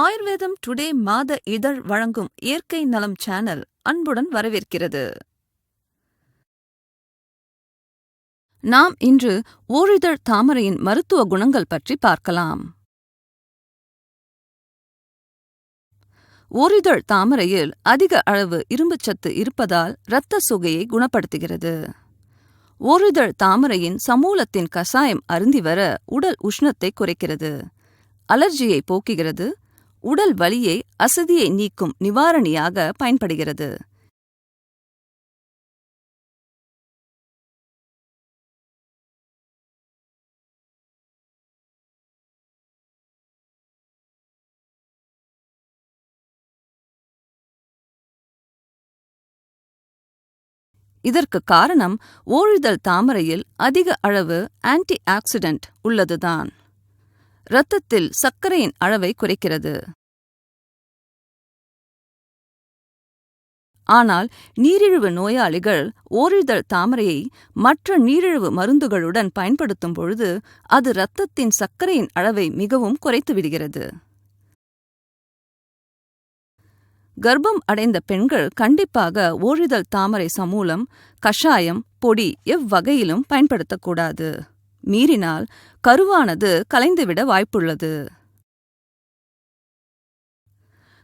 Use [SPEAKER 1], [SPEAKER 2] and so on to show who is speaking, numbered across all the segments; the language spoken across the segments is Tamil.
[SPEAKER 1] ஆயுர்வேதம் டுடே மாத இதழ் வழங்கும் இயற்கை நலம் சேனல் அன்புடன் வரவேற்கிறது. நாம் இன்று ஓரிதழ் தாமரையின் மருத்துவ குணங்கள் பற்றி பார்க்கலாம். ஓரிதழ் தாமரையில் அதிக அளவு இரும்புச்சத்து இருப்பதால் இரத்த சுகையை குணப்படுத்துகிறது. ஓரிதழ் தாமரையின் சமூலத்தின் கசாயம் அருந்தி வர உடல் உஷ்ணத்தை குறைக்கிறது. அலர்ஜியை போக்குகிறது. உடல் வலியை அசதியை நீக்கும் நிவாரணியாக பயன்படுகிறது. இதற்கு காரணம் ஓரிதழ் தாமரையில் அதிக அளவு ஆன்டி ஆக்சிடென்ட் உள்ளதுதான். இரத்தத்தில் சர்க்கரையின் அளவை குறைக்கிறது. ஆனால் நீரிழிவு நோயாளிகள் ஓரிதழ் தாமரையை மற்ற நீரிழிவு மருந்துகளுடன் பயன்படுத்தும் பொழுது அது இரத்தத்தின் சர்க்கரையின் அளவை மிகவும் குறைத்து விடுகிறது. கர்ப்பம் அடைந்த பெண்கள் கண்டிப்பாக ஓரிதழ் தாமரை சமூலம் கஷாயம் பொடி எவ்வகையிலும் பயன்படுத்தக்கூடாது. மீறினால் கருவானது கலைந்துவிட வாய்ப்புள்ளது.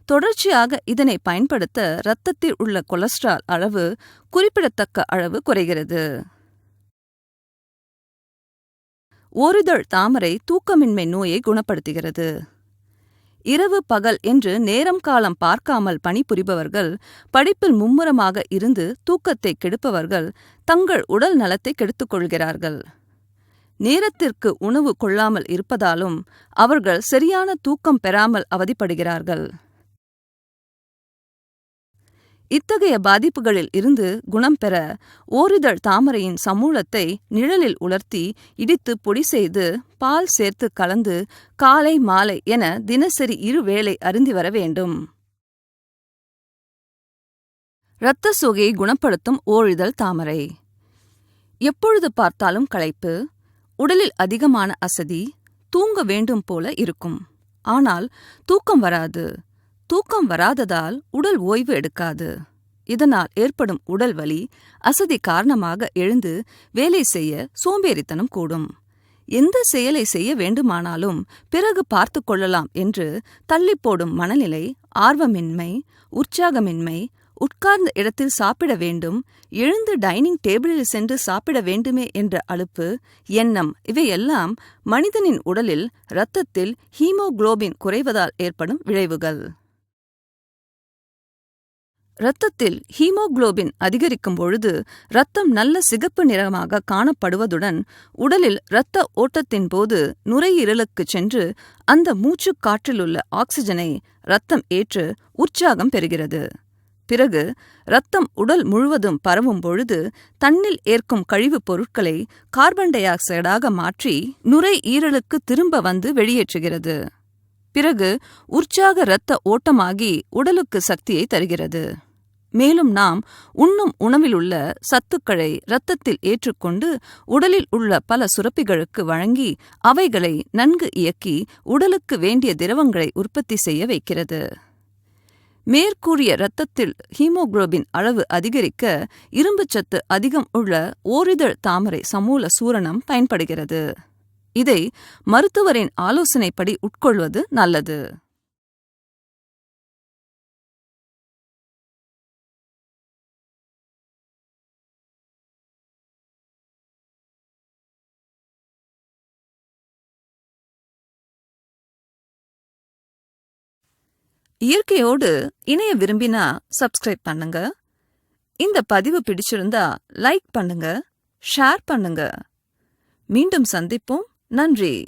[SPEAKER 1] தொடர்ச்சியாக இதனை பயன்படுத்த இரத்தத்தில் உள்ள கொலஸ்ட்ரால் அளவு குறிப்பிடத்தக்க அளவு குறைகிறது. ஓரிதழ் தாமரை தூக்கமின்மை நோயை குணப்படுத்துகிறது. இரவு பகல் என்று நேரம் காலம் பார்க்காமல் பணிபுரிபவர்கள் படிப்பில் மும்முரமாக இருந்து தூக்கத்தை கெடுப்பவர்கள் தங்கள் உடல் நலத்தை கெடுத்துக் கொள்கிறார்கள். நேரத்திற்கு உணவு கொள்ளாமல் இருப்பதாலும் அவர்கள் சரியான தூக்கம் பெறாமல் அவதிப்படுகிறார்கள். இத்தகைய பாதிப்புகளில் இருந்து குணம் பெற ஓரிதழ் தாமரையின் சமூலத்தை நிழலில் உலர்த்தி இடித்து பொடி செய்து பால் சேர்த்து கலந்து காலை மாலை என தினசரி இருவேளை அருந்தி வர வேண்டும். இரத்த சோகையை குணப்படுத்தும் ஓரிதழ் தாமரை. எப்பொழுது பார்த்தாலும் களைப்பு உடலில் அதிகமான அசதி தூங்க வேண்டும் போல இருக்கும். ஆனால் தூக்கம் வராது. தூக்கம் வராததால் உடல் ஓய்வு எடுக்காது. இதனால் ஏற்படும் உடல் வலி அசதி காரணமாக எழுந்து வேலை செய்ய சோம்பேறித்தனம் கூடும். எந்த செயலை செய்ய வேண்டுமானாலும் பிறகு பார்த்து கொள்ளலாம் என்று தள்ளிப்போடும் மனநிலை ஆர்வமின்மை உற்சாகமின்மை உட்கார்ந்த இடத்தில் சாப்பிட வேண்டும் எழுந்து டைனிங் டேபிளில் சென்று சாப்பிட வேண்டுமே என்ற அலுப்பு எண்ணம் இவையெல்லாம் மனிதனின் உடலில் இரத்தத்தில் ஹீமோகுளோபின் குறைவதால் ஏற்படும் விளைவுகள். இரத்தத்தில் ஹீமோகுளோபின் அதிகரிக்கும் பொழுது இரத்தம் நல்ல சிகப்பு நிறமாக காணப்படுவதுடன் உடலில் இரத்த ஓட்டத்தின் போது நுரையீரலுக்கு சென்று அந்த மூச்சுக் காற்றிலுள்ள ஆக்சிஜனை இரத்தம் ஏற்று உற்சாகம் பெறுகிறது. பிறகு இரத்தம் உடல் முழுவதும் பரவும் பொழுது தன்னில் ஏற்கும் கழிவுப் பொருட்களை கார்பன் டை ஆக்சைடாக மாற்றி நுரையீரலுக்கு திரும்ப வந்து வெளியேற்றுகிறது. பிறகு உற்சாக இரத்த ஓட்டமாகி உடலுக்கு சக்தியை தருகிறது. மேலும் நாம் உண்ணும் உணவிலுள்ள சத்துக்களை இரத்தத்தில் ஏற்றுக்கொண்டு உடலில் உள்ள பல சுரப்பிகளுக்கு வழங்கி அவைகளை நன்கு இயக்கி உடலுக்கு வேண்டிய திரவங்களை உற்பத்தி செய்ய வைக்கிறது. மேற்கூறிய இரத்தத்தில் ஹீமோகுளோபின் அளவு அதிகரிக்க இரும்புச்சத்து அதிகம் உள்ள ஓரிதழ் தாமரை சமூல சூரணம் பயன்படுகிறது. இதை மருத்துவரின் ஆலோசனைப்படி உட்கொள்வது நல்லது. இயற்கையோடு இணைய விரும்பினா சப்ஸ்கிரைப் பண்ணுங்க. இந்த பதிவு பிடிச்சிருந்தா லைக் பண்ணுங்க ஷேர் பண்ணுங்க. மீண்டும் சந்திப்போம். நன்றி.